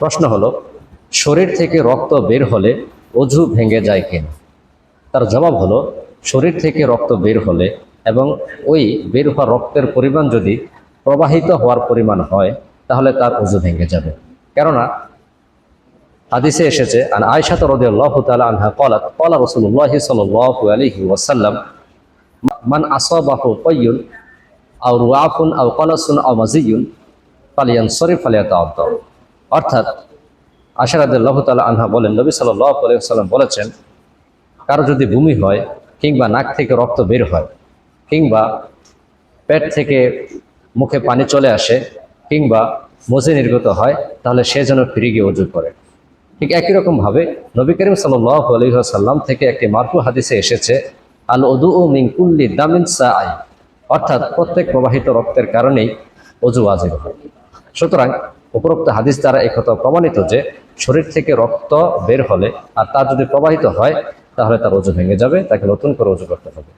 প্রশ্ন হলো, শরীর থেকে রক্ত বের হলে অজু ভেঙে যায় কেন? তার জবাব হলো, শরীর থেকে রক্ত বের হলে এবং ওই বের হওয়া রক্তের পরিমাণ যদি প্রবাহিত হওয়ার পরিমাণ হয়, তাহলে তার অজু ভেঙে যাবে। কেননা, হাদিসে এসেছে, আন আয়সাত রদিয়াল্লাহ তালা আনহা কলাত কলা রসুল্লাহ সাল্লাহ আলহি ওয়াসাল্লাম, মান আসবাহ পয়ুন আউ রুয়াফুন আউ কলাসুন আউ মাজিউন ফালিয়ান শরীফ ফালিয়া তাওয়াত অর্থাৎ আশা রাদিয়াল্লাহ তাআলা আনহা বলেন, নবী সাল্লাল্লাহু আলাইহি বলেছেন, কারও যদি বমি হয় কিংবা নাক থেকে রক্ত বের হয় কিংবা পেট থেকে মুখে পানি চলে আসে কিংবা মজে নির্গত হয়, তাহলে সে যেন ফিরে গিয়ে অজু করে। ঠিক একই রকমভাবে নবী করিম সাল্লাহ আলহিহাসাল্লাম থেকে একটি মারফু হাদিসে এসেছে আল উদু ও মিঙ্কুল্লি দামিন সা অর্থাৎ প্রত্যেক প্রবাহিত রক্তের কারণেই অজু আজির হয়। সুতরাং উপরোক্ত হাদিস দ্বারা একথা প্রমাণিত যে শরীর থেকে রক্ত বের হলে আর তা যদি প্রবাহিত হয়, তাহলে তার অজু ভেঙে যাবে, তাকে নতুন করে রজু করতে হবে।